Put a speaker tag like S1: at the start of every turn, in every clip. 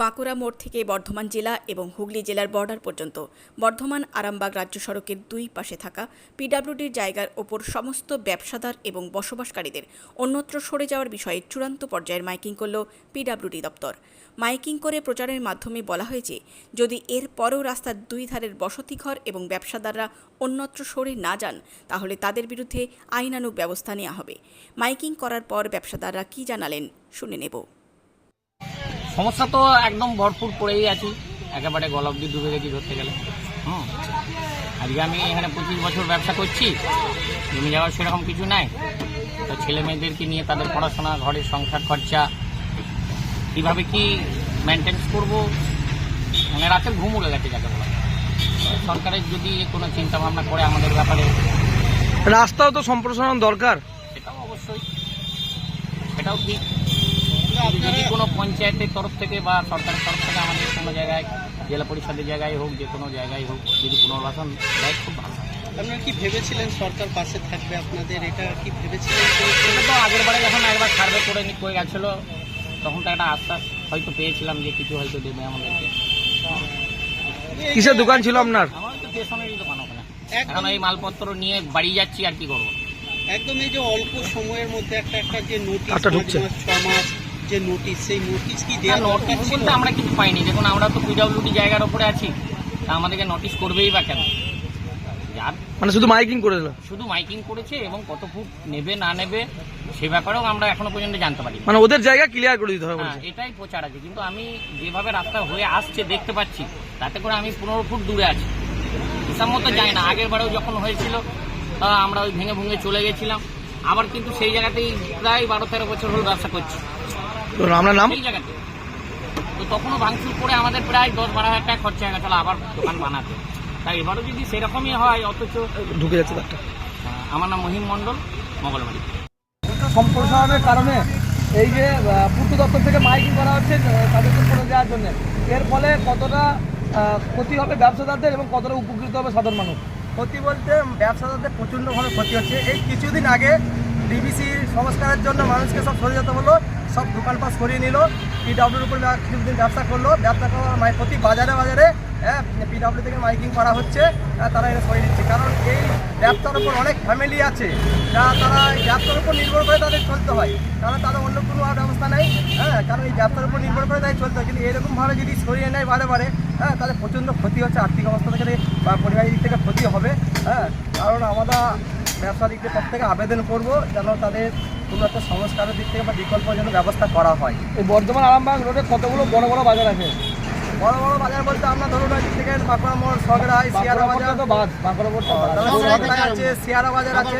S1: বাঁকুড়া মোড় থেকে বর্ধমান জেলা এবং হুগলি জেলার বর্ডার পর্যন্ত। বর্ধমান আরামবাগ রাজ্য সড়কের দুই পাশে থাকা পিডাব্লিউডির জায়গার ওপর সমস্ত ব্যবসাদার এবং বসবাসকারীদের অন্যত্র সরে যাওয়ার বিষয়ে চূড়ান্ত পর্যায়ের মাইকিং করল পিডাব্লিউডি দপ্তর। মাইকিং করে প্রচারের মাধ্যমে বলা হয়েছে, যদি এর পরেও রাস্তার দুই ধারের বসতিঘর এবং ব্যবসাদাররা অন্যত্র সরে না যান, তাহলে তাদের বিরুদ্ধে আইনানুগ ব্যবস্থা নেওয়া হবে। মাইকিং করার পর ব্যবসাদাররা কি জানালেন শুনে নেব।
S2: সমস্যা তো একদম ভরপুর পড়েই আছি। একেবারে গলা অব্দি ডুবে গেছি ধরতে গেলে। হুম। আজকে আমি এখানে পঁচিশ বছর ব্যবসা করছি। জমি যাওয়ার সেরকম কিছু নাই। তো ছেলে মেয়েদেরকে নিয়ে তাদের পড়াশোনা ঘরের সংসার খরচা কীভাবে কি মেনটেন্স করব? মানে রাতে ঘুম উড়ে গেছে যাকে বলা। সরকারের যদি কোনো চিন্তা ভাবনা করে আমাদের ব্যাপারে।
S3: রাস্তাও তো সম্প্রসারণ দরকার।
S2: সেটাও অবশ্যই। সেটাও ঠিক। যদি কোনো পঞ্চায়েতের তরফ থেকে বা সরকারের তরফ থেকে আমাদের কোনো জায়গায় জেলা পরিষদের জায়গায় হোক যে কোনো জায়গায় হোক যদি পুনর্বাসন দেয় খুব ভালো।
S4: আপনারা কি ভেবেছিলেন সরকার পাশে থাকবে আপনাদের? এটা কি ভেবেছিলেন?
S2: সেটা তো আগের বারে যখন একবার সার্ভে করে নি করে গেছিল তখন তো একটা আশ্বাস হয়তো পেয়েছিলাম যে কিছু হয়তো দেবে আমাদেরকে।
S3: কিসের দোকান ছিল আপনার?
S2: আমার তো স্টেশনেরই দোকান ওখানে। এখন এই মালপত্র নিয়ে বাড়ি যাচ্ছি আর কি করব।
S4: একদম এই যে অল্প সময়ের মধ্যে একটা একটা যে নোটিশ ছ মাস যে নোটিশ সেই নোটিশ কি দেওয়া
S2: নোটিশ বলতে আমরা কিছু পাইনি। দেখুন আমরা তো পিডাব্লিউডি জায়গার ওপরে আছি। তা আমাদেরকে নোটিশ করবেই বা কেন?
S3: মানে শুধু মাইকিং করে দিল
S2: শুধু মাইকিং করেছে এবং কত ফুট নেবে না নেবে সে ব্যাপারেও আমরা এখনও পর্যন্ত জানতে পারি
S3: মানে ওদের জায়গা ক্লিয়ার করে দিতে হবে
S2: হ্যাঁ এটাই প্রচার আছে। কিন্তু আমি যেভাবে রাস্তা হয়ে আসছে দেখতে পাচ্ছি তাতে করে আমি পনেরো ফুট দূরে আছি। হিসাব মতো যাই না আগের বারেও যখন হয়েছিল তা আমরা ওই ভেঙে ভেঙে চলে গেছিলাম। আবার কিন্তু সেই জায়গাতেই প্রায় বারো তেরো বছর হল ব্যবসা করছি।
S3: তো আপনার নাম?
S2: তো তখনও ভাঙচুর করে আমাদের প্রায় দশ বারো হাজার টাকা খরচা হয়ে গেছিল আবার দোকান বানাতে। তাই এবারও যদি সেরকমই হয় অথচ
S3: ঢুকে যাচ্ছে
S2: আমার নাম মহিম মণ্ডল মঙ্গলবাড়ি।
S3: সম্প্রসারণের কারণে এই যে পূর্ত দপ্তর থেকে মাইকিং করা হচ্ছে তাদেরকে করে দেওয়ার জন্য। এর ফলে কতটা ক্ষতি হবে ব্যবসাদারদের এবং কতটা উপকৃত হবে সাধারণ মানুষ?
S5: ক্ষতি বলতে ব্যবসাদারদের প্রচণ্ডভাবে ক্ষতি হচ্ছে। এই কিছুদিন আগে ডিবিসি সংস্কারের জন্য মানুষকে সব সরে যেতে হলো। সব দোকান দোকানপাট সরিয়ে নিল পিডাব্লিউর উপর কিছুদিন ব্যবসা করল ব্যবসা করার মাই প্রতি বাজারে বাজারে হ্যাঁ পিডাব্লিউ থেকে মাইকিং করা হচ্ছে হ্যাঁ, তারা এটা সরিয়ে দিচ্ছে কারণ এই ব্যবসার উপর অনেক ফ্যামিলি আছে যা তারা এই ব্যবসার উপর নির্ভর করে তাদের চলতে হয়। কারণ তাদের অন্য কোনো আর ব্যবস্থা নেই হ্যাঁ কারণ এই ব্যবসার উপর নির্ভর করে তাই চলতে হয়। কিন্তু এরকমভাবে যদি সরিয়ে নেয় বারে বারে হ্যাঁ তাহলে প্রচণ্ড ক্ষতি হচ্ছে আর্থিক অবস্থা থেকে বা পরিবারের দিক থেকে ক্ষতি হবে হ্যাঁ কারণ আমরা ব্যবসা দিক থেকে থেকে আবেদন করব যেন তাদের কোনো একটা সংস্কারের দিক থেকে বা বিকল্প যেন ব্যবস্থা করা হয়।
S3: এই বর্ধমান আরামবাগ রোডে কতগুলো বড় বড় বাজার আছে?
S5: বড় বড় বাজার বলতে আমরা ধরুন থেকে বাঁকুড়া মোড় সগড়াই শিয়ারা বাজার।
S3: তো বাদ বাঁকুড়া
S5: মোড় আছে শিয়ারা বাজার আছে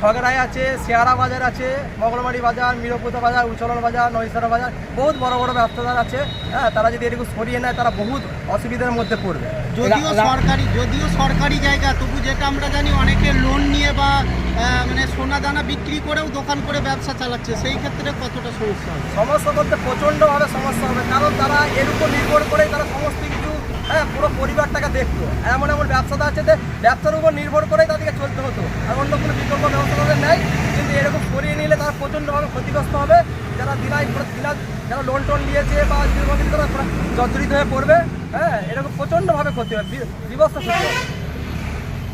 S5: উচ্চরণ আছে শেয়ারা বাজার আছে মঙ্গলবাড়ি বাজার মিরপুত বাজার উচলন বাজার নৈশারা বাজার বহুত বড় বড় ব্যবসাদার আছে। হ্যাঁ তারা যদি এটুকু সরিয়ে নেয় তারা বহুত অসুবিধার মধ্যে পড়বে।
S4: যদিও সরকারি যদিও সরকারি জায়গা তবু যেটা আমরা জানি অনেকে লোন নিয়ে বা মানে সোনা দানা বিক্রি করেও দোকান করে ব্যবসা চালাচ্ছে। সেই ক্ষেত্রে কতটা সমস্যা হবে?
S5: সমস্যা বলতে প্রচণ্ডভাবে সমস্যা হবে। কারণ তারা এর উপর নির্ভর করে তারা সমস্ত কিছু হ্যাঁ পুরো পরিবারটাকে দেখতো। এমন এমন ব্যবসাদার আছে যে ব্যবসার উপর নির্ভর করেই তাদেরকে চলতে হতো। আর অন্য কোনো বিকল্প ব্যবস্থা তাদের নেই। কিন্তু এরকম করিয়ে নিলে তারা প্রচণ্ডভাবে ক্ষতিগ্রস্ত হবে। যারা দিনাই দিনা যারা লোন টোন নিয়েছে বা দীর্ঘদিন তারা জর্জরিত হয়ে পড়বে হ্যাঁ এরকম প্রচণ্ডভাবে ক্ষতি হবে। বি- বিভৎস ক্ষতি হবে।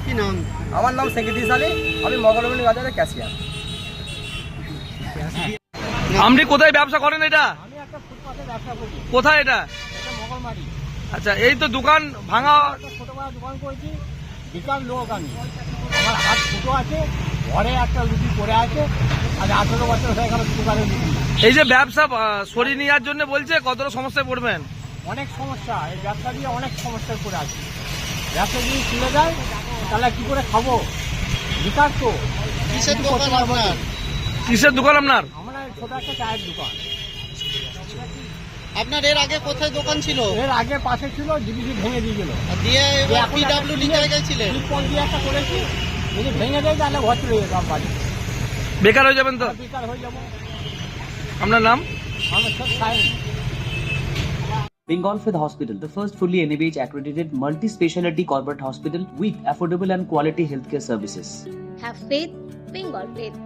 S4: কি নাম?
S5: আমার নাম সেক্রেটারি সালি আমি মগলমণি বাজারে ক্যাশিয়ার।
S3: আপনি কোথায় ব্যবসা করেন এটা? কোথায় এটা? আচ্ছা এই তো দোকান ভাঙা।
S2: ছোটবেলা দোকান করেছি বিকাল লোক আমি। আমার হাত ছোটো আছে ঘরে একটা লুচি পড়ে আছে আজ আঠেরো বছর হয়ে গেল দোকানে
S3: এই যে ব্যবসা সরিয়ে নেওয়ার জন্য বলছে কতটা সমস্যায় পড়বেন?
S2: অনেক সমস্যা এই ব্যবসা দিয়ে অনেক সমস্যায় পড়ে আছে। ব্যবসা যদি তুলে দেয় তাহলে কি করে খাব? বিকাশ তো।
S4: কিসের দোকান আপনার?
S3: কিসের দোকান আপনার?
S2: আমরা ছোট একটা চায়ের দোকান।
S4: আপনার এর আগে কোথায় দোকান ছিল
S2: এর আগে পাশে ছিল ডিবিসি ভেঙে দিয়ে গেল
S4: দিয়ে
S2: এখন একটা
S4: পিডাব্লিউডি
S2: টিনের-
S4: জায়গায় ছিলেন
S2: টিপল দিয়ে একটা করেছি যদি ভেঙে দেয় তাহলে ঘর চলে যেতাম বাড়ি
S3: বেকার হয়ে যাবেন তো
S2: বেকার হয়ে যাব
S3: আপনার নাম
S2: আমরা সব খাই
S6: Bengal Fifth Hospital, the first fully NABH accredited multi speciality corporate hospital with affordable and quality healthcare services.
S7: Have faith, Bengal faith.